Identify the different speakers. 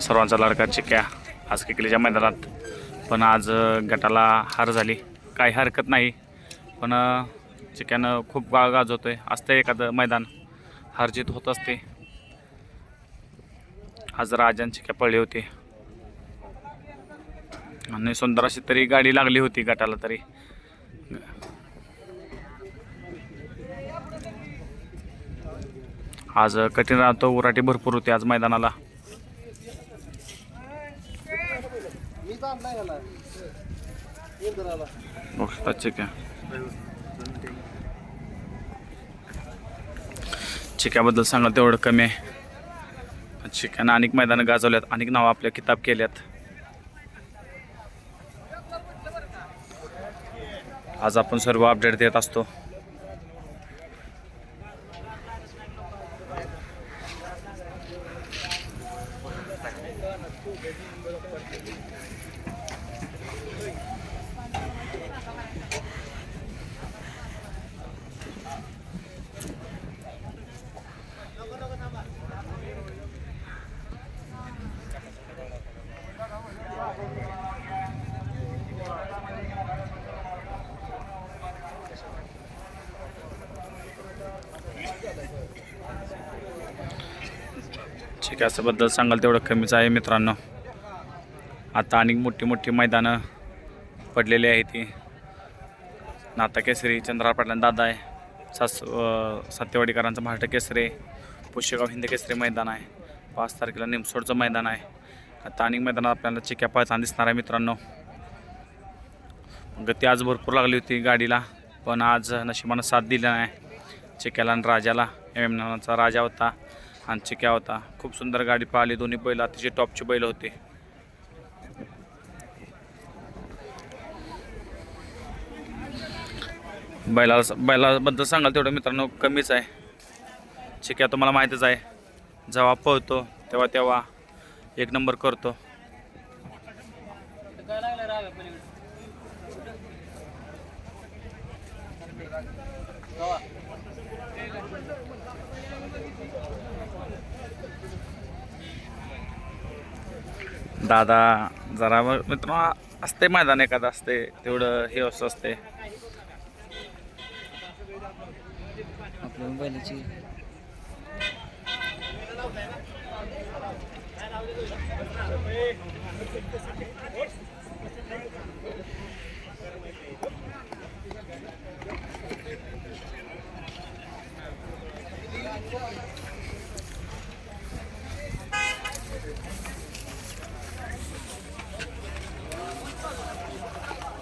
Speaker 1: सर्वांचा लाडका चिक्या. आज किकलीच्या मैदानात. पण आज गटाला हार झाली. काही हरकत नाही. पण चिक्यानं खूप गा गाजवतो आहे असतं एखादं मैदान हारजीत होत असते. आज राजान चिक्या पळली होती. आणि सुंदर अशी तरी गाडी लागली होती गटाला तरी. आज कठीण राहतो. उराटी भरपूर होती आज मैदानाला. बघता चिक्या. चिक्याबद्दल सांगा तेवढं कमी आहे. चिक्यानं अनेक मैदानं गाजवल्यात अनेक नावं आपल्या किताब केल्यात. आज आपण सर्व अपडेट देत असतो. Thank you. चिक्याच्याबद्दल सांगाल तेवढं कमीच आहे मित्रांनो. आता अनेक मोठी मोठी मैदानं पडलेली आहे ती नाता केसरी चंद्रा पाटलां दादा आहे. सास अं, सत्यवाडीकरांचं महाराष्ट्र केसरी पुष्यगाव हिंद केसरी मैदान आहे. पाच तारखेला निमसोडचं मैदान आहे. आता अनेक मैदानात आपल्याला चिक्या पळताना दिसणार आहे मित्रांनो. गती आज भरपूर लागली होती गाडीला पण आज नशिबानं साथ दिला नाही. चिक्याला आणि राजाला एम एम नावाचा राजा होता. आणि चिक्या होता खूप सुंदर गाडी पाहिली दोन्ही बैल अतिशय टॉपची बैल होते. बैलाला बैलाबद्दल सांगाल तेवढं मित्रांनो कमीच आहे. चिक्या तुम्हाला माहीतच आहे. जेव्हा पळतो तेव्हा तेव्हा एक नंबर करतो. दादा जरा मित्र असते मैदान एखादं असते तेवढं हे असं असते.